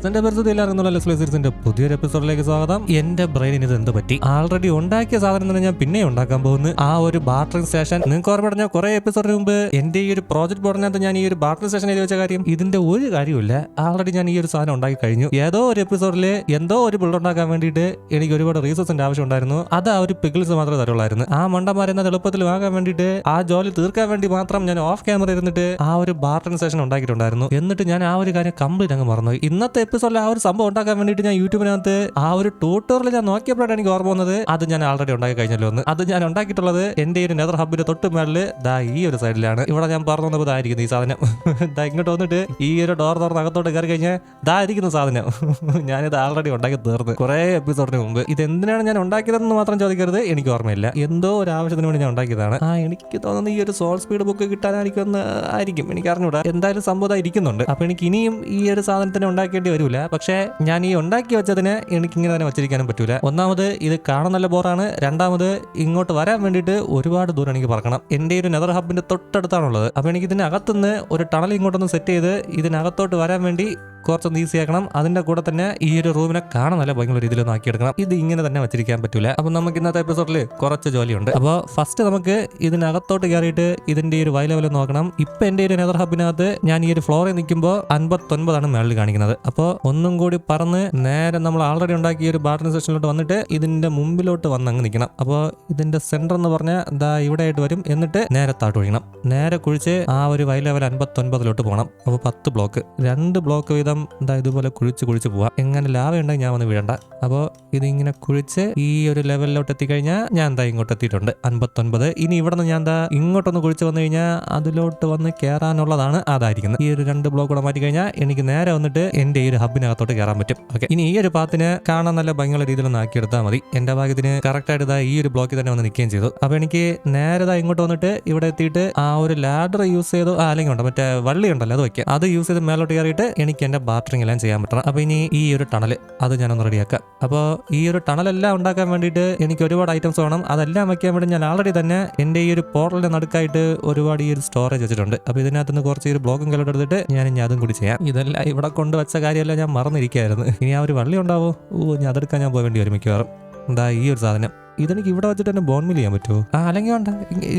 ഗൈസിന്റെ പരിസ്ഥിതി എല്ലാവർക്കും സീരീസിന്റെ പുതിയൊരു എപ്പിസോഡിലേക്ക് സ്വാഗതം. എന്റെ ബ്രെയിനിന് ഇത് എന്ത് പറ്റി? ആൾറെഡി ഉണ്ടാക്കിയ സാധനം തന്നെ ഞാൻ പിന്നെ ഉണ്ടാക്കാൻ പോകുന്നു. ആ ഒരു ബാറ്ററിംഗ് സ്റ്റേഷൻ നിങ്ങൾക്ക് ഓർമ്മ പറഞ്ഞ കുറെ എപ്പിസോഡിന് മുമ്പ് എന്റെ ഈ ഒരു പ്രോജക്ട് ബോർഡിനകത്ത് ഞാൻ ഈ ഒരു ബാറ്ററിംഗ് സ്റ്റേഷൻ എഴുതി വെച്ച കാര്യം ഇതിന്റെ ഒരു കാര്യമില്ല ആൾറെഡി ഞാൻ ഈ ഒരു സാധനം ഉണ്ടാക്കി കഴിഞ്ഞു. ഏതോ ഒരു എപ്പിസോഡിൽ എന്തോ ഒരു ബിൽഡ് ഉണ്ടാക്കാൻ വേണ്ടിയിട്ട് എനിക്ക് ഒരുപാട് റീസോഴ്സിന്റെ ആവശ്യം ഉണ്ടായിരുന്നു. അത് ആ ഒരു പിക്കിൾസ് മാത്രമേ തരുള്ളായിരുന്നു. ആ മണ്ടന്മാരെന്ന എളുപ്പത്തിൽ വാങ്ങാൻ വേണ്ടിയിട്ട് ആ ജോലി തീർക്കാൻ വേണ്ടി മാത്രം ഞാൻ ഓഫ് ക്യാമറ ഇരുന്നിട്ട് ആ ഒരു ബാർട്ടറിംഗ് സ്റ്റേഷൻ ഉണ്ടാക്കിയിട്ടുണ്ടായിരുന്നു. എന്നിട്ട് ഞാൻ ആ ഒരു കാര്യം കംപ്ലീറ്റ് അങ്ങ് മറന്നു ഇന്നത്തെ എപ്പിസോഡിൽ ആ ഒരു സംഭവം ഉണ്ടാക്കാൻ വേണ്ടിയിട്ട് ഞാൻ യൂട്യൂബിനകത്ത് ആ ഒരു ട്യൂട്ടോറിയൽ ഞാൻ നോക്കിയപ്പോഴാണ് എനിക്ക് ഓർമ്മ വന്നത്. അത് ഞാൻ ആൾറെഡി ഉണ്ടാക്കി കഴിഞ്ഞല്ലോ എന്ന്. അത് ഞാൻ ഉണ്ടാക്കിയിട്ടുള്ളത് എന്റെ ഒരു നെതർ ഹബിന്റെ തൊട്ട് മേളിൽ ദാ ഈ ഒരു സൈഡിലാണ് ഇവിടെ ഞാൻ പറഞ്ഞു വന്നപ്പോൾ ഇതായിരിക്കുന്നു ഈ സാധനം. ദാ ഇങ്ങോട്ട് വന്നിട്ട് ഈ ഒരു ഡോർ തുറന്ന് അകത്തോട്ട് കയറി കഴിഞ്ഞാൽ ദാ ഇരിക്കുന്ന സാധനം. ഞാനിത് ആൾറെഡി ഉണ്ടാക്കി തീർന്നു. കുറെ എപ്പിസോഡിന് മുമ്പ്. ഇത് എന്തിനാണ് ഞാൻ ഉണ്ടാക്കിയതെന്ന് മാത്രം ചോദിക്കരുത്. എനിക്ക് ഓർമ്മയില്ല. എന്തോ ഒരു ആവശ്യത്തിന് വേണ്ടി ഞാൻ ഉണ്ടാക്കിയതാണ്. ആ എനിക്ക് തോന്നുന്നത് ഈ ഒരു സോൾ സ്പീഡ് ബുക്ക് കിട്ടാനായിരിക്കും ആയിരിക്കും. എനിക്ക് അറിഞ്ഞൂടാ എന്തായാലും സംഭവം ഇരിക്കുന്നുണ്ട്. അപ്പൊ എനിക്ക് ഇനിയും ഈ ഒരു സാധനത്തിന് ഉണ്ടാക്കേണ്ടി വരില്ല പക്ഷേ ഞാൻ ഈ ഉണ്ടാക്കി വെച്ചതിന് എനിക്ക് ഇങ്ങനെ തന്നെ വെച്ചിരിക്കാനും പറ്റൂല. ഒന്നാമത് ഇത് കാണാൻ നല്ല ബോറാണ്. രണ്ടാമത് ഇങ്ങോട്ട് വരാൻ വേണ്ടിയിട്ട് ഒരുപാട് ദൂരം എനിക്ക് പറക്കണം. എന്റെ ഒരു നെതർ ഹബിന്റെ തൊട്ടടുത്താണുള്ളത്. അപ്പൊ എനിക്ക് ഇതിനകത്തുനിന്ന് ഒരു ടണൽ ഇങ്ങോട്ടൊന്ന് സെറ്റ് ചെയ്ത് ഇതിനകത്തോട്ട് വരാൻ വേണ്ടി കുറച്ചൊന്ന് ഈസി ആക്കണം. അതിന്റെ കൂടെ തന്നെ ഈ ഒരു റൂമിനെ കാണാൻ നല്ല ഭയങ്കര രീതിയിലൊന്നും ആക്കിയെടുക്കണം. ഇത് ഇങ്ങനെ തന്നെ വെച്ചിരിക്കാൻ പറ്റൂല. അപ്പൊ നമുക്ക് ഇന്നത്തെ എപ്പിസോഡിൽ കുറച്ച് ജോലിയുണ്ട്. അപ്പോൾ ഫസ്റ്റ് നമുക്ക് ഇതിനകത്തോട്ട് കയറിയിട്ട് ഇതിന്റെ ഒരു വൈ ലെവൽ നോക്കണം. ഇപ്പൊ എന്റെ ഒരു നെതർ ഹബിനകത്ത് ഞാൻ ഈ ഒരു ഫ്ലോറിൽ നിൽക്കുമ്പോൾ അൻപത്തൊൻപതാണ് മേളിൽ കാണിക്കുന്നത്. അപ്പോൾ ഒന്നും കൂടി പറന്ന് നേരെ നമ്മൾ ആൾറെഡി ഉണ്ടാക്കിയ ഒരു ബാറ്ററി സെക്ഷനിലോട്ട് വന്നിട്ട് ഇതിന്റെ മുമ്പിലോട്ട് വന്ന് അങ്ങ് നിൽക്കണം. അപ്പോൾ ഇതിന്റെ സെന്റർ എന്ന് പറഞ്ഞാൽ ദാ ഇവിടെ ആയിട്ട് വരും. എന്നിട്ട് നേരെ താട്ട് ഒഴിയണം നേരെ കുഴിച്ച് ആ ഒരു വൈ ലെവൽ അൻപത്തൊൻപതിലോട്ട് പോകണം അപ്പോൾ പത്ത് ബ്ലോക്ക് രണ്ട് ബ്ലോക്ക് വീതം ഇതാ ഇതുപോലെ കുഴിച്ച് കുഴിച്ച് പോവാം. എങ്ങനെ ലാഭം ഉണ്ടെങ്കിൽ ഞാൻ വന്ന് വീഴണ്ട. അപ്പോൾ ഇതിങ്ങനെ കുഴിച്ച് ഈ ഒരു ലെവലിലോട്ട് എത്തിക്കഴിഞ്ഞാൽ ഞാൻ എന്താ ഇങ്ങോട്ട് എത്തിയിട്ടുണ്ട്. അൻപത്തൊൻപത്. ഇനി ഇവിടെ നിന്ന് ഞാൻ എന്താ ഇങ്ങോട്ടൊന്ന് കുഴിച്ച് വന്നു കഴിഞ്ഞാൽ അതിലോട്ട് വന്ന് കയറാനുള്ളതാണ് അതായിരിക്കുന്നത് ഈ ഒരു രണ്ട് ബ്ലോക്ക് കൂടെ മാറ്റി കഴിഞ്ഞാൽ എനിക്ക് നേരെ വന്നിട്ട് എന്റെ ഈ ഒരു ഹബിനകത്തോട്ട് കയറാൻ പറ്റും. ഓക്കെ. ഇനി ഈ ഒരു പാത്തിന് കാണാൻ നല്ല ഭയങ്കര രീതിയിൽ ഒന്ന് ആക്കിയെടുത്താൽ മതി. എന്റെ ഭാഗ്യത്തിന് കറക്റ്റായിട്ട് ഇതാ ഈ ഒരു ബ്ലോക്കിൽ തന്നെ വന്ന് നിൽക്കുകയും ചെയ്തു. അപ്പൊ എനിക്ക് നേരെ ഇതാ ഇങ്ങോട്ട് വന്നിട്ട് ഇവിടെ എത്തിയിട്ട് ആ ഒരു ലാഡർ യൂസ് ചെയ്തു ആ അല്ലെങ്കിൽ ഉണ്ട് മറ്റേ വള്ളി ഉണ്ടല്ലോ അത് വയ്ക്കുക അത് യൂസ് ചെയ്ത് മേലോട്ട് കയറിയിട്ട് എനിക്ക് എന്റെ ബാത്റൂം എല്ലാം ചെയ്യാൻ പറ്റണം. അപ്പോൾ ഇനി ഈ ഒരു ടണൽ അത് ഞാനൊന്ന് റെഡിയാക്കാം. അപ്പോൾ ഈ ഒരു ടണലെല്ലാം ഉണ്ടാക്കാൻ വേണ്ടിയിട്ട് എനിക്ക് ഒരുപാട് ഐറ്റംസ് വേണം. അതെല്ലാം വയ്ക്കാൻ വേണ്ടി ഞാൻ ആൾറെഡി തന്നെ എന്റെ ഈ ഒരു പോർട്ടലിന്റെ നടുക്കായിട്ട് ഒരുപാട് ഈ ഒരു സ്റ്റോറേജ് വെച്ചിട്ടുണ്ട്. അപ്പോൾ ഇതിനകത്ത് നിന്ന് കുറച്ച് ഒരു ബ്ലോക്കും കലോട്ട് എടുത്തിട്ട് ഞാൻ ഇനി അതും കൂടി ചെയ്യാം. ഇതെല്ലാം ഇവിടെ കൊണ്ട് വെച്ച കാര്യമെല്ലാം ഞാൻ മറന്നിരിക്കുകയായിരുന്നു ഇനി ആ ഒരു വള്ളി ഉണ്ടാവോ? ഓ ഞാൻ അതെടുക്കാൻ ഞാൻ പോകേണ്ടി വരും മിക്കവാറും. എന്താ ഈ ഒരു സാധനം. ഇതെനിക്ക് ഇവിടെ വെച്ചിട്ട് എന്നെ ബോൺമിൽ ചെയ്യാൻ പറ്റുമോ? ആ അല്ലെങ്കിൽ വേണ്ട.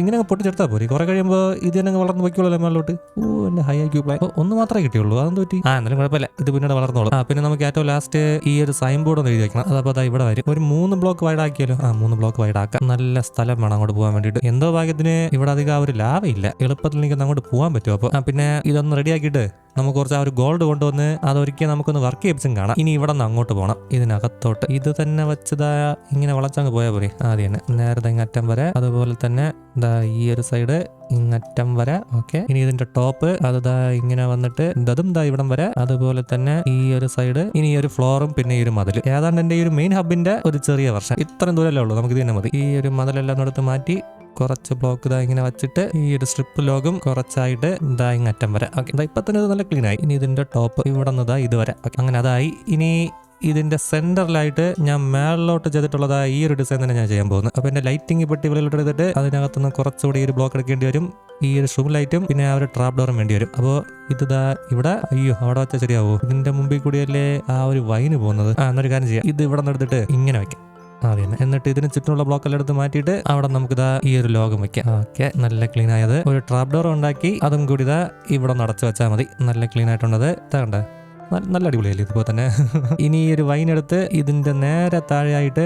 ഇങ്ങനെ പൊട്ടിച്ചെടുത്താൽ പോരെ. കുറെ കഴിയുമ്പോൾ ഇത് തന്നെ വളർന്നു വയ്ക്കുള്ളൂ മേളിലോട്ട്. ഓ എന്നെ ഹൈ ആക്കി പ്ലാൻ ഒന്ന് മാത്രമേ കിട്ടിയുള്ളൂ. അതെന്ത് പറ്റി? ആ എന്നാലും കുഴപ്പമില്ല. ഇത് പിന്നീട് വളർന്നോളൂ. ആ പിന്നെ നമുക്ക് ഏറ്റവും ലാസ്റ്റ് ഈ ഒരു സൈൻ ബോർഡ് ഒന്ന് എഴുതി വെക്കണം അതപ്പോൾ അതാ ഇവിടെ വരും. ഒരു മൂന്ന് ബ്ലോക്ക് വൈഡ് ആക്കിയാലോ? ആ മൂന്ന് ബ്ലോക്ക് വൈഡ് ആക്കാം. നല്ല സ്ഥലം വേണം അങ്ങോട്ട് പോകാൻ വേണ്ടിയിട്ട്. എന്തോ ഭാഗ്യത്തിന് ഇവിടെ അധികം ആ ഒരു ലാഭമില്ല എളുപ്പത്തിൽ എനിക്ക് അങ്ങോട്ട് പോകാൻ പറ്റുമോ? അപ്പോൾ ആ പിന്നെ ഇതൊന്ന് റെഡി ആക്കിയിട്ട് നമുക്ക് കുറച്ച് ആ ഒരു ഗോൾഡ് കൊണ്ടുവന്ന് അതൊരിക്കൽ നമുക്കൊന്ന് വർക്ക് ചെയ്യിച്ചും കാണാം. ഇനി ഇവിടെ നിന്ന് അങ്ങോട്ട് പോകണം ഇതിനകത്തോട്ട് ഇത് തന്നെ വെച്ചതായ ഇങ്ങനെ വളച്ചങ്ങ് പോയാൽ പോരെ. ആദ്യം തന്നെ നേരത്തെ ഇങ്ങറ്റം വരെ അതുപോലെ തന്നെ ഈ ഒരു സൈഡ് ഇങ്ങറ്റം വരെ ഓക്കെ ഇനി ഇതിന്റെ ടോപ്പ് അത് ഇങ്ങനെ വന്നിട്ട് ഇതും ദാ ഇവിടം വരെ അതുപോലെ തന്നെ ഈ ഒരു സൈഡ് ഇനി ഈ ഒരു ഫ്ലോറും പിന്നെ ഈ ഒരു മതിൽ. ഏതാണ്ട് എന്റെ ഈ ഒരു മെയിൻ ഹബിന്റെ ഒരു ചെറിയ വർഷം ഇത്രയും ദൂരമല്ലേ ഉള്ളൂ. നമുക്ക് ഇത് തന്നെ മതി. ഈ ഒരു മതിലെല്ലാം എടുത്ത് മാറ്റി കുറച്ച് ബ്ലോക്ക് ഇതാ ഇങ്ങനെ വെച്ചിട്ട് ഈ ഒരു സ്ട്രിപ്പ് ലോഗും കുറച്ചായിട്ട് ഇതാ ഇങ്ങറ്റം വരെ. ഓക്കെ ഇപ്പൊ തന്നെ നല്ല ക്ലീൻ ആയി. ഇനി ഇതിന്റെ ടോപ്പ് ഇവിടെ നിന്ന് ഇതാ ഇതുവരെ. അങ്ങനെ അതായി. ഇനി ഇതിന്റെ സെന്ററിലായിട്ട് ഞാൻ മേളിലോട്ട് ചെയ്തിട്ടുള്ളതാ ഈ ഒരു ഡിസൈൻ തന്നെ ഞാൻ ചെയ്യാൻ പോകുന്നത്. അപ്പൊ എന്റെ ലൈറ്റിംഗ് പെട്ടി വെളിയിലോട്ട് എടുത്തിട്ട് അതിനകത്തുനിന്ന് കുറച്ചുകൂടി ഈ ഒരു ബ്ലോക്ക് എടുക്കേണ്ടി വരും. ഈ ഒരു ഷൂം ലൈറ്റും പിന്നെ ആ ഒരു ട്രാപ്പ് ഡോറും വേണ്ടി വരും. അപ്പോൾ ഇത് ഇവിടെ അയ്യോ അവിടെ വെച്ചാൽ ശരിയാവോ? ഇതിന്റെ മുമ്പിൽ കൂടിയല്ലേ ആ ഒരു വൈന് പോകുന്നത്? ആ എന്നൊരു കാര്യം ചെയ്യാം. ഇത് ഇവിടെ നിന്ന് എടുത്തിട്ട് ഇങ്ങനെ വെക്കാം. തന്നെ. എന്നിട്ട് ഇതിന് ചുറ്റുമുള്ള ബ്ലോക്ക് എല്ലാം എടുത്ത് മാറ്റിയിട്ട് അവിടെ നമുക്ക് ഇതാ ഈ ഒരു ലോകം വെക്കാം. ഓക്കെ നല്ല ക്ലീൻ ആയത്. ഒരു ട്രാപ്പ് ഡോർ ഉണ്ടാക്കി അതും കൂടി ഇതാ ഇവിടെ നടച്ചു വെച്ചാൽ മതി. നല്ല ക്ലീൻ ആയിട്ടുണ്ടത് ഇതാകണ്ട നല്ല അടിപൊളിയല്ലേ ഇതുപോലെ തന്നെ? ഇനി ഈ ഒരു വൈൻ എടുത്ത് ഇതിന്റെ നേരെ താഴെയായിട്ട്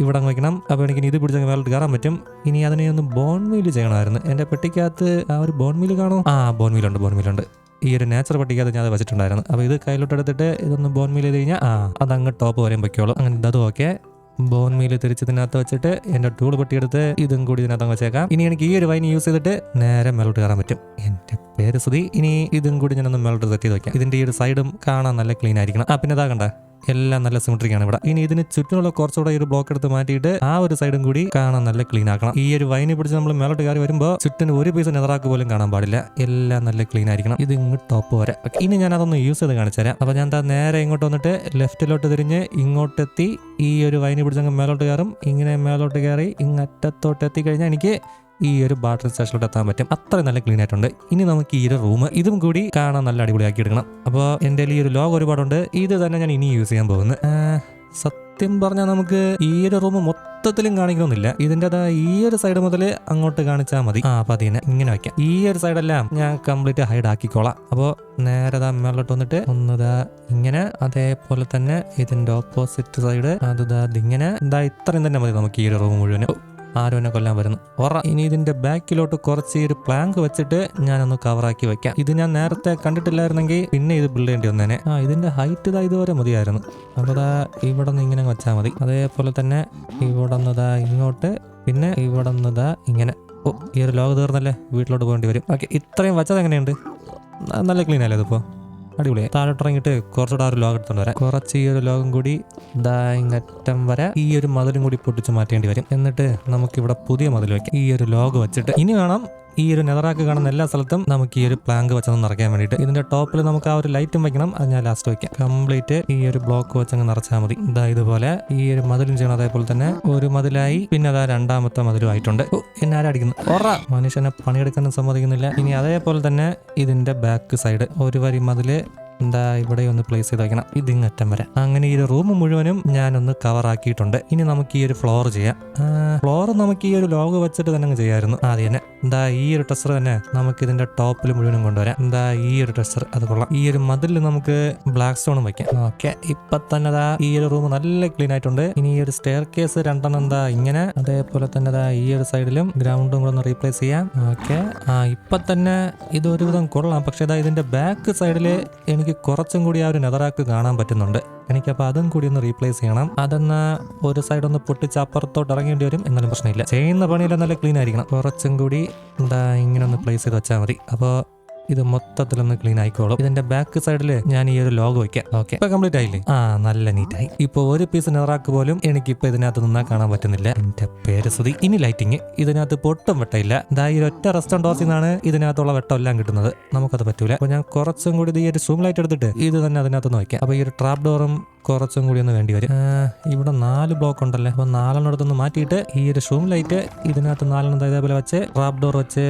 ഇവിടെ അങ്ങ് വെക്കണം. അപ്പോൾ എനിക്ക് ഇത് പിടിച്ചങ്ങ് മേലോട്ട് കയറാൻ പറ്റും. ഇനി അതിനെ ഒന്ന് ബോൺ മീൽ ചെയ്യണമായിരുന്നു. എന്റെ പെട്ടിക്കകത്ത് ആ ഒരു ബോൺ മീൽ കാണോ? ആ ബോൺ മീലുണ്ട് ബോൺ മീലുണ്ട് ഈ ഒരു നേച്ചർ പട്ടിക്കകത്ത് ഞാൻ അത് വെച്ചിട്ടുണ്ടായിരുന്നു. അപ്പോൾ ഇത് കയ്യിലോട്ട് എടുത്തിട്ട് ഇതൊന്ന് ബോൺ മീൽ ചെയ്ത് കഴിഞ്ഞാൽ ആ അതങ്ങ് ടോപ്പ് വരെയും വയ്ക്കോളൂ അങ്ങനെ ഇതും ഓക്കെ. ബോൺ മീൽ തിരിച്ചതിനകത്ത് വെച്ചിട്ട് എന്റെ ടൂൾ പൊട്ടിയെടുത്ത് ഇതും കൂടി ഇതിനകത്ത് വെച്ചേക്കാം. ഇനി എനിക്ക് ഈ ഒരു വൈൻ യൂസ് ചെയ്തിട്ട് നേരെ മേലോട്ട് കയറാൻ പറ്റും. എന്റെ പേര് സുധി ഇനി ഇതും കൂടി ഞാനൊന്ന് മേലോട്ട് സെറ്റ് ചെയ്ത് വയ്ക്കാം ഇതിന്റെ ഈ ഒരു സൈഡും കാണാൻ നല്ല ക്ലീൻ ആയിരിക്കണം. ആ പിന്നെ ഇതാ കണ്ട? എല്ലാം നല്ല സിമിട്രിക്കാണ് ഇവിടെ. ഇനി ഇതിന് ചുറ്റുമുള്ള കുറച്ചുകൂടെ ഒരു ബ്ലോക്ക് എടുത്ത് മാറ്റിയിട്ട് ആ ഒരു സൈഡും കൂടി കാണാൻ നല്ല ക്ലീൻ ആക്കണം. ഈ ഒരു വൈനെ പിടിച്ച് നമ്മൾ മേലോട്ട് കയറി വരുമ്പോൾ ചുറ്റിന് ഒരു പീസ് നെതറാക്ക് പോലും കാണാൻ പാടില്ല. എല്ലാം നല്ല ക്ലീൻ ആയിരിക്കണം. ഇത് ഇങ്ങോട്ട് ടോപ്പ് വരെ. ഇനി ഞാൻ അതൊന്ന് യൂസ് ചെയ്ത് കാണിച്ചു തരാം. അപ്പൊ ഞാൻ നേരെ ഇങ്ങോട്ട് വന്നിട്ട് ലെഫ്റ്റിലോട്ട് തിരിഞ്ഞ് ഇങ്ങോട്ടെത്തി ഈ ഒരു വൈനെ പിടിച്ചങ്ങ് മേലോട്ട് കയറും. ഇങ്ങനെ മേലോട്ട് കയറി ഇങ്ങറ്റത്തോട്ട് എത്തിക്കഴിഞ്ഞാൽ എനിക്ക് ഈ ഒരു ബാട്ടർ സ്റ്റേഷനിലോട്ട് എത്താൻ പറ്റും. അത്രയും നല്ല ക്ലീൻ ആയിട്ടുണ്ട്. ഇനി നമുക്ക് ഈ ഒരു റൂം ഇതും കൂടി കാണാൻ നല്ല അടിപൊളിയാക്കി എടുക്കണം അപ്പോൾ എന്റെ ഈ ഒരു ലോഗ് ഒരുപാടുണ്ട്. ഇത് തന്നെ ഞാൻ ഇനി യൂസ് ചെയ്യാൻ പോകുന്നത് സത്യം പറഞ്ഞാൽ നമുക്ക് ഈ ഒരു റൂം മൊത്തത്തിലും കാണിക്കണമെന്നില്ല. ഇതിന്റെ ഈ ഒരു സൈഡ് മുതൽ അങ്ങോട്ട് കാണിച്ചാൽ മതി. ആ അപ്പം അതിനെ ഇങ്ങനെ വയ്ക്കാം ഈ ഒരു സൈഡെല്ലാം ഞാൻ കംപ്ലീറ്റ് ഹൈഡ് ആക്കിക്കോളാം. അപ്പോൾ നേരെ ദാ മേളിലോട്ട് വന്നിട്ട് ഒന്നതാ ഇങ്ങനെ അതേപോലെ തന്നെ ഇതിന്റെ ഓപ്പോസിറ്റ് സൈഡ് അതുതാ ഇതിങ്ങനെ. എന്താ ഇത്രയും തന്നെ മതി നമുക്ക് ഈ ഒരു റൂം മുഴുവനും. ആരും എന്നെ കൊല്ലാൻ വരുന്നു. ഒറ ഇനി ഇതിന്റെ ബാക്കിലോട്ട് കുറച്ച് ഒരു പ്ലാങ്ക് വെച്ചിട്ട് ഞാനൊന്ന് കവറാക്കി വെക്കാം. ഇത് ഞാൻ നേരത്തെ കണ്ടിട്ടില്ലായിരുന്നെങ്കിൽ പിന്നെ ഇത് ബിൽഡ് ചെയ്യേണ്ടി വന്നേനെ. ആ ഇതിന്റെ ഹൈറ്റ് ഇതാ ഇതുവരെ മതിയായിരുന്നു. അപ്പോൾ ഇവിടെ നിന്ന് ഇങ്ങനെ വെച്ചാൽ മതി. അതേപോലെ തന്നെ ഇവിടെ നിന്നതാ ഇങ്ങോട്ട് പിന്നെ ഇവിടെ നിന്നതാ ഇങ്ങനെ. ഓ ഈ ഒരു ലോകം തീർന്നല്ലേ? വീട്ടിലോട്ട് പോകേണ്ടി വരും. ഓക്കെ ഇത്രയും വെച്ചത് എങ്ങനെയുണ്ട്? നല്ല ക്ലീൻ അല്ലേ ഇതിപ്പോൾ അടിപൊളിയായി താഴോട്ട് ഇറങ്ങിയിട്ട് കുറച്ചുകൂടെ ആ ഒരു ലോകം എടുത്തോണ്ട് വരാം. കുറച്ച് ഈ ഒരു ലോകം കൂടി ദാങ്ങറ്റം വരെ. ഈ ഒരു മതിലും കൂടി പൊട്ടിച്ച് മാറ്റേണ്ടി വരും. എന്നിട്ട് നമുക്കിവിടെ പുതിയ മതിൽ വെക്കാം ഈ ഒരു ലോകം വെച്ചിട്ട് ഇനി വേണം ഈ ഒരു നെതറാക്ക് കാണുന്ന എല്ലാ സ്ഥലത്തും നമുക്ക് ഈ ഒരു പ്ലാങ്ക് വെച്ചൊന്ന് നിറയ്ക്കാൻ വേണ്ടിയിട്ട് ഇതിന്റെ ടോപ്പിൽ നമുക്ക് ആ ഒരു ലൈറ്റും വെക്കണം. അത് ഞാൻ ലാസ്റ്റ് വെക്കാം. കംപ്ലീറ്റ് ഈ ഒരു ബ്ലോക്ക് വെച്ചങ്ങ് നിറച്ചാൽ മതി. ഇതാ ഇതുപോലെ ഈ ഒരു മതിലും ചെയ്യണം അതേപോലെ തന്നെ ഒരു മതിലായി പിന്നെ അതാ രണ്ടാമത്തെ മതിലും ആയിട്ടുണ്ട്. എന്നെ ആരടിക്കുന്നു ഒറ! മനുഷ്യനെ പണിയെടുക്കാനും സമ്മതിക്കുന്നില്ല. ഇനി അതേപോലെ തന്നെ ഇതിന്റെ ബാക്ക് സൈഡ് ഒരു വരി മതിൽ എന്താ ഇവിടെ ഒന്ന് പ്ലേസ് ചെയ്ത് വെക്കണം. ഇതിങ്ങറ്റം വരെ. അങ്ങനെ ഈ റൂം മുഴുവനും ഞാനൊന്ന് കവർ ആക്കിയിട്ടുണ്ട്. ഇനി നമുക്ക് ഈ ഒരു ഫ്ലോർ ചെയ്യാം. ഫ്ലോർ നമുക്ക് ഈ ഒരു ലോഗ് വെച്ചിട്ട് തന്നെ ചെയ്യായിരുന്നു. ആദ്യം തന്നെ. എന്താ ഈ ഒരു ടെസ്റ്റർ തന്നെ നമുക്ക് ഇതിന്റെ ടോപ്പിൽ മുഴുവനും കൊണ്ടുവരാം. എന്താ ഈ ഒരു ടെസ്റ്റർ? അത് കൊള്ളാം. ഈ ഒരു മതിലിൽ നമുക്ക് ബ്ലാക്ക് സ്റ്റോണും വയ്ക്കാം ഓക്കെ. ഇപ്പൊ തന്നെ ദാ ഈ ഒരു റൂം നല്ല ക്ലീൻ ആയിട്ടുണ്ട്. ഇനി ഈ ഒരു സ്റ്റെയർ കേസ് രണ്ടെണ്ണം എന്താ ഇങ്ങനെ? അതേപോലെ തന്നെ ദാ ഈ ഒരു സൈഡിലും ഗ്രൗണ്ടും കൂടെ ഒന്ന് റീപ്ലേസ് ചെയ്യാം. ഓക്കെ. ആ ഇപ്പൊ തന്നെ ഇത് ഒരുവിധം കൊള്ളാം. പക്ഷെ ഇതാ ഇതിന്റെ ബാക്ക് സൈഡിൽ എനിക്ക് കുറച്ചും കൂടി ആ ഒരു നെതറാക്ക് കാണാൻ പറ്റുന്നുണ്ട്. എനിക്കപ്പോൾ അതും കൂടി ഒന്ന് റീപ്ലേസ് ചെയ്യണം. അതെന്നാ ഒരു സൈഡ് ഒന്ന് പൊട്ടിച്ച് അപ്പുറത്തോട്ട് ഇറങ്ങേണ്ടി വരും? എന്നാലും പ്രശ്നമില്ല. ചെയ്യുന്ന പണിയിലും നല്ല ക്ലീൻ ആയിരിക്കണം. കുറച്ചും കൂടി ഇങ്ങനെ ഒന്ന് പ്ലേസ് ചെയ്ത് വെച്ചാൽ മതി. അപ്പോൾ ഇത് മൊത്തത്തിലൊന്ന് ക്ലീൻ ആയിക്കോളും. ഇതിന്റെ ബാക്ക് സൈഡിൽ ഞാൻ ഈ ഒരു ലോഗ് വയ്ക്കാം ഓക്കെ ഇപ്പൊ കംപ്ലീറ്റ് ആയില്ലേ? ആ നല്ല നീറ്റായി ഇപ്പൊ ഒരു പീസ് നെറാക്ക് പോലും എനിക്കിപ്പോ ഇതിനകത്ത് നിന്നാ കാണാൻ പറ്റുന്നില്ല. എന്റെ പേര് സുതി ഇനി ലൈറ്റിങ് ഇതിനകത്ത് പൊട്ടും വെട്ടയില്ല. ദാ ഈ ഒറ്റ റെസ്റ്റോറന്റ് ഡോസിൽ നിന്നാണ് ഇതിനകത്തുള്ള വെട്ടം എല്ലാം കിട്ടുന്നത്. നമുക്കത് പറ്റൂല. അപ്പൊ ഞാൻ കുറച്ചും കൂടി ഈ ഒരു സൂം ലൈറ്റ് എടുത്തിട്ട് ഇത് തന്നെ അതിനകത്ത് വയ്ക്കാം അപ്പൊ ഈ ഒരു ട്രാപ്പ് ഡോറും കുറച്ചും കൂടി ഒന്ന് വേണ്ടി വരും. ഇവിടെ നാല് ബ്ലോക്ക് ഉണ്ടല്ലേ? അപ്പൊ നാലെണ്ണം അടുത്തൊന്ന് മാറ്റിയിട്ട് ഈ ഒരു ഷൂം ലൈറ്റ് ഇതിനകത്ത് നാലെണ്ണം ഇതേപോലെ വെച്ച് ട്രാപ്പ് ഡോർ വെച്ച്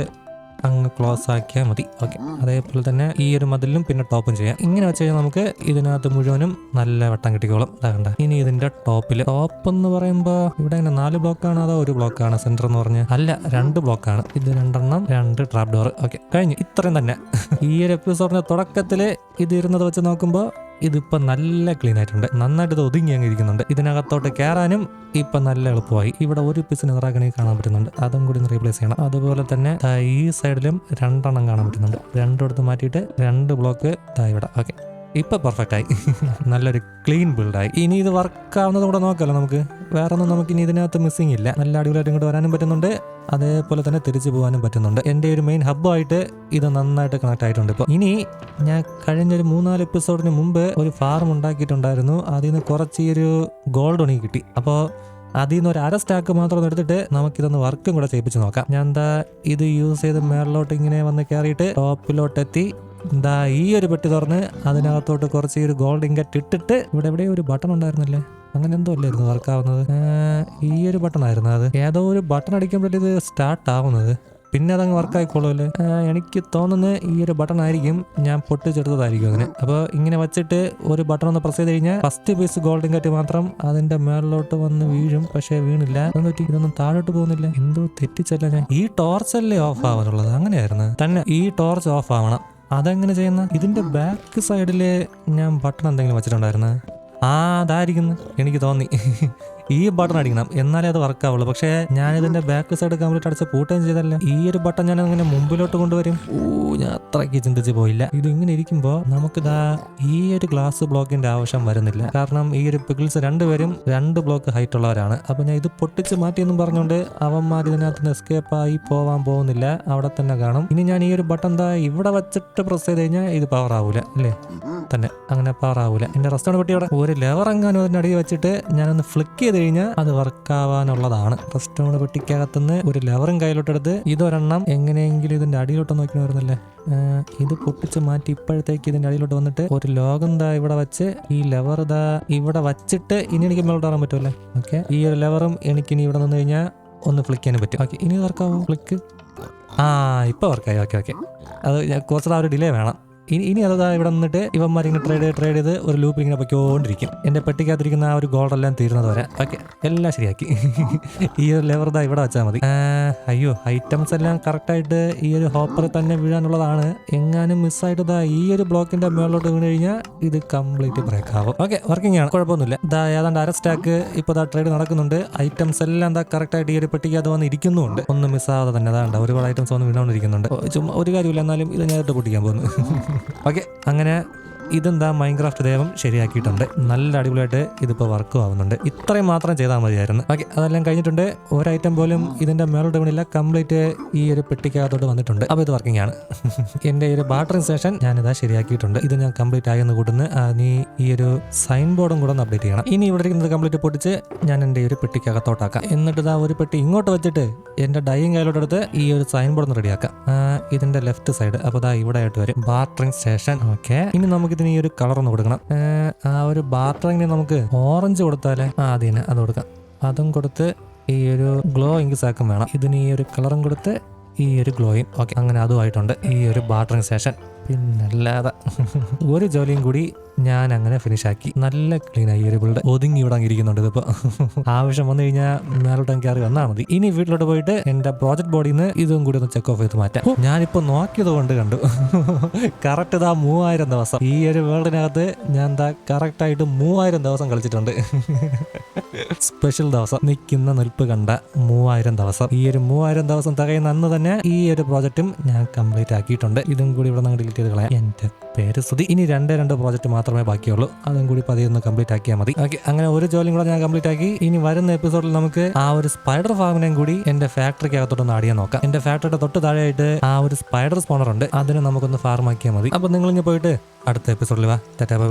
അങ്ങ് ക്ലോസ് ആക്കിയാൽ മതി. ഓക്കെ. അതേപോലെ തന്നെ ഈ ഒരു മതിലും പിന്നെ ടോപ്പും ചെയ്യാം. ഇങ്ങനെ വെച്ച് കഴിഞ്ഞാൽ നമുക്ക് ഇതിനകത്ത് മുഴുവനും നല്ല വട്ടം കിട്ടിക്കോളും. അതാകണ്ട ഇനി ഇതിന്റെ ടോപ്പിൽ ടോപ്പ് എന്ന് പറയുമ്പോൾ ഇവിടെ ഇങ്ങനെ നാല് ബ്ലോക്കാണ് അതോ ഒരു ബ്ലോക്കാണ് സെന്റർ എന്ന് പറഞ്ഞ്? അല്ല രണ്ട് ബ്ലോക്കാണ്. ഇത് രണ്ടെണ്ണം രണ്ട് ട്രാപ്പ് ഡോർ ഓക്കെ. കഴിഞ്ഞു. ഇത്രയും തന്നെ. ഈ ഒരു എപ്പിസോഡിന്റെ തുടക്കത്തിൽ ഇത് ഇരുന്നത് വെച്ച് നോക്കുമ്പോൾ ഇതിപ്പോ നല്ല ക്ലീൻ ആയിട്ടുണ്ട്. നന്നായിട്ട് ഒതുങ്ങി അങ്ങിരിക്കുന്നുണ്ട് ഇതിനകത്തോട്ട് കയറാനും ഇപ്പം നല്ല എളുപ്പമായി. ഇവിടെ ഒരു പീസ് നിറാക്കണി കാണാൻ പറ്റുന്നുണ്ട്. അതും കൂടി ഒന്ന് റീപ്ലേസ് ചെയ്യണം. അതുപോലെ തന്നെ ഈ സൈഡിലും രണ്ടെണ്ണം കാണാൻ പറ്റുന്നുണ്ട്. രണ്ടിടത്ത് മാറ്റിയിട്ട് രണ്ട് ബ്ലോക്ക് ഇവിടെ. ഓക്കെ ഇപ്പൊ പെർഫെക്റ്റ് ആയി. നല്ലൊരു ക്ലീൻ ബിൽഡായി ഇനി ഇത് വർക്ക് ആവുന്നത് കൂടെ നോക്കാമല്ലോ നമുക്ക്. വേറെ ഒന്നും നമുക്ക് ഇനി ഇതിനകത്ത് മിസ്സിംഗ് ഇല്ല. നല്ല അടിപൊളിയായിട്ട് ഇങ്ങോട്ട് വരാനും പറ്റുന്നുണ്ട്. അതേപോലെ തന്നെ തിരിച്ചു പോകാനും പറ്റുന്നുണ്ട്. എന്റെ ഒരു മെയിൻ ഹബ്ബായിട്ട് ഇത് നന്നായിട്ട് കണക്ട് ആയിട്ടുണ്ട് ഇപ്പോൾ ഇനി ഞാൻ കഴിഞ്ഞൊരു മൂന്നാൽ എപ്പിസോഡിന് മുമ്പ് ഒരു ഫാർം ഉണ്ടാക്കിയിട്ടുണ്ടായിരുന്നു. അതിൽ നിന്ന് കുറച്ച് ഈ ഒരു ഗോൾഡ് ഉണങ്ങി കിട്ടി. അപ്പോൾ അതിൽ നിന്ന് ഒരു അര സ്റ്റാക്ക് മാത്രം എടുത്തിട്ട് നമുക്കിതൊന്ന് വർക്കും കൂടെ ചെയ്യിപ്പിച്ച് നോക്കാം. ഞാൻ എന്താ ഇത് യൂസ് ചെയ്ത് മേളിലോട്ട് ഇങ്ങനെ വന്ന് കയറിയിട്ട് ടോപ്പിലോട്ട് എത്തി എന്താ ഈ ഒരു പെട്ടി തുറന്ന് അതിനകത്തോട്ട് കുറച്ച് ഒരു ഗോൾഡ് ഇങ്കറ്റ് ഇട്ടിട്ട് ഇവിടെ എവിടെയോ ഒരു ബട്ടൺ ഉണ്ടായിരുന്നില്ലേ? അങ്ങനെ എന്തോ അല്ലായിരുന്നു വർക്കാവുന്നത് ഈ ഒരു ബട്ടൺ ആയിരുന്നു അത്. ഏതോ ഒരു ബട്ടൺ അടിക്കുമ്പോഴേ ഇത് സ്റ്റാർട്ട് ആവുന്നത്. പിന്നെ അതങ്ങ് വർക്കായിക്കോളൂ അല്ലേ? എനിക്ക് തോന്നുന്നത് ഈ ഒരു ബട്ടൺ ആയിരിക്കും ഞാൻ പൊട്ടിച്ചെടുത്തതായിരിക്കും അതിന്. അപ്പോൾ ഇങ്ങനെ വെച്ചിട്ട് ഒരു ബട്ടൺ ഒന്ന് പ്രസ് ചെയ്ത് കഴിഞ്ഞാൽ ഫസ്റ്റ് പീസ് ഗോൾഡൻ കറ്റ് മാത്രം അതിന്റെ മേളിലോട്ട് വന്ന് വീഴും. പക്ഷേ വീണില്ല. അതൊന്നും പറ്റി ഇതൊന്നും താഴോട്ട് പോകുന്നില്ല. എന്തോ തെറ്റിച്ചല്ല ഞാൻ. ഈ ടോർച്ചല്ലേ ഓഫ് ആവാനുള്ളത്? അങ്ങനെയായിരുന്നു. തന്നെ ഈ ടോർച്ച് ഓഫ് ആവണം. അതെങ്ങനെ ചെയ്യുന്ന? ഇതിന്റെ ബാക്ക് സൈഡിൽ ഞാൻ ബട്ടൺ എന്തെങ്കിലും വെച്ചിട്ടുണ്ടായിരുന്നു? ആ അതായിരിക്കുന്നു. എനിക്ക് തോന്നി. ഈ ബട്ടൺ അടിക്കണം. എന്നാലേ അത് വർക്ക് ആവുള്ളൂ. പക്ഷേ ഞാൻ ഇതിന്റെ ബാക്ക് സൈഡ് കംപ്ലീറ്റ് അടിച്ച് പൂട്ടുകയും ചെയ്തല്ല ഈ ഒരു ബട്ടൺ ഞാൻ അങ്ങനെ മുമ്പിലോട്ട് കൊണ്ടുവരും. ഓ ഞാൻ അത്രയ്ക്ക് ചിന്തിച്ച് പോയില്ല. ഇത് ഇങ്ങനെ ഇരിക്കുമ്പോ നമുക്കിതാ ഈ ഒരു ഗ്ലാസ് ബ്ലോക്കിന്റെ ആവശ്യം വരുന്നില്ല. കാരണം ഈ ഒരു പിഗിൾസ് രണ്ടുപേരും രണ്ട് ബ്ലോക്ക് ഹൈറ്റ് ഉള്ളവരാണ്. അപ്പൊ ഞാൻ ഇത് പൊട്ടിച്ച് മാറ്റിയെന്നും പറഞ്ഞുകൊണ്ട് അവന്മാർ ഇതിനകത്ത് എസ്കേപ്പ് ആയി പോവാൻ പോകുന്നില്ല. അവിടെ തന്നെ കാണും. ഇനി ഞാൻ ഈ ഒരു ബട്ടൺ എന്താ ഇവിടെ വെച്ചിട്ട് പ്രസ് ചെയ്ത് കഴിഞ്ഞാൽ ഇത് പവർ ആവൂല അല്ലേ? തന്നെ. അങ്ങനെ പവർ ആവൂല. എന്റെ റെസ്റ്റോറന്റ് പെട്ടി അവിടെ ഒരു ലെവർ എങ്ങാനും അതിനടിയിൽ വെച്ചിട്ട് ഞാനൊന്ന് ഫ്ലിക്ക് ചെയ്ത് കഴിഞ്ഞാൽ അത് വർക്കാവാനുള്ളതാണ്. ഫസ്റ്റ് നമ്മൾ പെട്ടിക്കകത്തുനിന്ന് ഒരു ലെവറും കയ്യിലോട്ടെടുത്ത് ഇതൊരെണ്ണം എങ്ങനെയെങ്കിലും ഇതിന്റെ അടിയിലോട്ട് നോക്കി വരുന്നല്ലേ ഇത് പൊട്ടിച്ച് മാറ്റി ഇപ്പോഴത്തേക്ക് ഇതിന്റെ അടിയിലോട്ട് വന്നിട്ട് ഒരു ലോകം ദാ ഇവിടെ വെച്ച് ഈ ലെവർ ദാ ഇവിടെ വച്ചിട്ട് ഇനി എനിക്ക് മേലോട്ട് വരാൻ പറ്റുമല്ലേ ഓക്കെ ഈ ഒരു ലെവറും എനിക്ക് ഇനി ഇവിടെ നിന്ന് കഴിഞ്ഞാൽ ഒന്ന് ഫ്ലിക്ക് ചെയ്യാനും പറ്റും. ഓക്കെ ഇനി വർക്കാവും ഫ്ലിക്ക് ആ ഇപ്പോൾ വർക്കായി ഓക്കെ ഓക്കെ അത് കുറച്ചുകൂടെ ആ ഒരു ഡിലേ വേണം. ഇനി ഇനി അതാ ഇവിടെ നിന്നിട്ട് ഇവന്മാർ ഇങ്ങനെ ട്രേഡ് ചെയ്ത് ട്രേഡ് ചെയ്ത് ഒരു ലൂപ്പ് ഇങ്ങനെ പൊയ്ക്കൊണ്ടിരിക്കും. എന്റെ പെട്ടിക്കകത്തിരിക്കുന്ന ആ ഒരു ഗോൾഡ് എല്ലാം തീരുന്നത് വരെ. ഓക്കെ എല്ലാം ശരിയാക്കി. ഈ ഒരു ലെവർ ദാ ഇവിടെ വെച്ചാൽ മതി. അയ്യോ ഐറ്റംസ് എല്ലാം കറക്റ്റായിട്ട് ഈ ഒരു ഹോപ്പറിൽ തന്നെ വീഴാനുള്ളതാണ്. എങ്ങാനും മിസ്സായിട്ട് ദാ ഈ ഒരു ബ്ലോക്കിന്റെ മേളിലോട്ട് വീണ് കഴിഞ്ഞാൽ ഇത് കംപ്ലീറ്റ് ബ്രേക്ക് ആവും. ഓക്കെ വർക്കിംഗ് ആണ്. കുഴപ്പമൊന്നുമില്ല. ദാ ഏതാണ്ട് അര സ്റ്റാക്ക് ഇപ്പോൾ ദാ ട്രേഡ് നടക്കുന്നുണ്ട്. ഐറ്റംസ് എല്ലാം ദാ കറക്റ്റായിട്ട് ഈ ഒരു പെട്ടിക്കകത്ത് വന്ന് ഇരിക്കുന്നുണ്ട് ഒന്നും മിസ്സാവാതെ തന്നെ അതാണ്ട് ഒരുപാട് ഐറ്റംസ് വന്ന് വീണുകൊണ്ടിരിക്കുന്നുണ്ട് ചുമ ഒരു കാര്യമില്ല എന്നാലും ഇത് നേരിട്ട് പൊട്ടിക്കാൻ പോകുന്നു. ഓക്കെ അങ്ങനെ ഇതെന്താ മൈൻക്രാഫ്റ്റ് ദേവം ശരിയാക്കിയിട്ടുണ്ട്. നല്ല അടിപൊളിയായിട്ട് ഇതിപ്പോൾ വർക്കും ആവുന്നുണ്ട്. ഇത്രയും മാത്രം ചെയ്താൽ മതിയായിരുന്നു. ഓക്കെ അതെല്ലാം കഴിഞ്ഞിട്ടുണ്ട്. ഒരു ഐറ്റം പോലും ഇതിന്റെ മേലോട്ട് വീണില്ല കംപ്ലീറ്റ് ഈ ഒരു പെട്ടിക്കകത്തോട്ട് വന്നിട്ടുണ്ട്. അപ്പോൾ ഇത് വർക്കിംഗ് ആണ്. എന്റെ ഒരു ബാറ്ററിങ് സ്റ്റേഷൻ ഞാനിതാ ശരിയാക്കിയിട്ടുണ്ട്. ഇത് ഞാൻ കംപ്ലീറ്റ് ആയെന്ന് കൂട്ടുന്ന. നീ ഈ ഒരു സൈൻ ബോർഡും കൂടെ ഒന്ന് അപ്ഡേറ്റ് ചെയ്യണം. ഇനി ഇവിടെ ഇരിക്കുന്നത് കംപ്ലീറ്റ് പൊട്ടിച്ച് ഞാൻ എന്റെ ഒരു പെട്ടിക്കകത്തോട്ടാക്കാം. എന്നിട്ട് ഇതാ ഒരു പെട്ടി ഇങ്ങോട്ട് വെച്ചിട്ട് എന്റെ ഡൈയിങ് കയ്യിലോട്ട് എടുത്ത് ഈ ഒരു സൈൻ ബോർഡ് ഒന്ന് റെഡിയാക്കാം ഇതിന്റെ ലെഫ്റ്റ് സൈഡ് അപ്പോൾ ഇതാ ഇവിടെ ആയിട്ട് വരും. ബാറ്ററിങ് സ്റ്റേഷൻ ഓക്കെ ഇനി നമുക്ക് ഇതിന് ഈ ഒരു കളർ ഒന്ന് കൊടുക്കണം. ആ ഒരു ബാത്റൂമിന് നമുക്ക് ഓറഞ്ച് കൊടുത്താലേ ആ അത് തന്നെ അത് കൊടുക്കാം. അതും കൊടുത്ത് ഈ ഒരു ഗ്ലോ ഇങ്ക് സാക്കും വേണം. ഇതിന് ഈ ഒരു കളറും കൊടുത്ത് ഈ ഒരു ഗ്ലോയും ഓക്കെ അങ്ങനെ അതുമായിട്ടുണ്ട് ഈ ഒരു ബാട്ടറിങ് സ്റ്റേഷൻ പിന്നല്ലാതെ ഒരു ജോലിയും കൂടി ഞാൻ അങ്ങനെ ഫിനിഷ് ആക്കി നല്ല ക്ലീൻ ആയി ഒരു ബിൽഡ് ഒതുങ്ങി ഇവിടെ ഇരിക്കുന്നുണ്ട് ഇതിപ്പോ. ആവശ്യം വന്നു കഴിഞ്ഞാൽ മേലോട്ട് കയറി വന്നാൽ മതി. ഇനി വീട്ടിലോട്ട് പോയിട്ട് എന്റെ പ്രോജക്ട് ബോഡിയിൽ നിന്ന് ഇതും കൂടി ഒന്ന് ചെക്ക് ഓഫ് ചെയ്ത് മാറ്റാം. ഞാനിപ്പോ നോക്കിയത് കൊണ്ട് കണ്ടു. കറക്റ്റ് ഇതാ മൂവായിരം ദിവസം. ഈ ഒരു വേൾഡിനകത്ത് ഞാൻ എന്താ കറക്റ്റ് ആയിട്ട് മൂവായിരം ദിവസം കളിച്ചിട്ടുണ്ട്. സ്പെഷ്യൽ ദിവസം. നിൽക്കുന്ന നിൽപ്പ് കണ്ട മൂവായിരം ദിവസം. ഈ ഒരു മൂവായിരം ദിവസം തികയുന്ന അന്ന് തന്നെ ഈ ഒരു പ്രോജക്റ്റും ഞാൻ കംപ്ലീറ്റ് ആക്കിയിട്ടുണ്ട് ഇതും കൂടി ഇവിടെ നിന്ന് ഡിലീറ്റ് ചെയ്ത് കളയാം എന്റെ പേര് സ്ഥിതി ഇനി രണ്ട് രണ്ട് പ്രോജക്റ്റ് മാത്രമേ ബാക്കിയുള്ളൂ. അതും കൂടി പതിയെ ഒന്ന് കംപ്ലീറ്റ് ആക്കിയാൽ മതി. ഓക്കെ അങ്ങനെ ഒരു ജോലിയും കൂടെ ഞാൻ കംപ്ലീറ്റ് ആക്കി. ഇനി വരുന്ന എപ്പിസോഡിൽ നമുക്ക് ആ ഒരു സ്പൈഡർ ഫാമിനെയും കൂടി എന്റെ ഫാക്ടറിക്ക് അകത്തോട്ടൊന്ന് അടിയാൻ നോക്കാം. എന്റെ ഫാക്ടറിയുടെ തൊട്ട് താഴെയായിട്ട് ആ ഒരു സ്പൈഡർ സ്പോണർ ഉണ്ട്. അതിനെ നമുക്കൊന്ന് ഫാർമാക്കിയാൽ മതി. അപ്പൊ നിങ്ങൾ ഇങ്ങനെ പോയിട്ട് അടുത്ത എപ്പിസോഡിൽ വാ. തെറ്റാ ബൈ.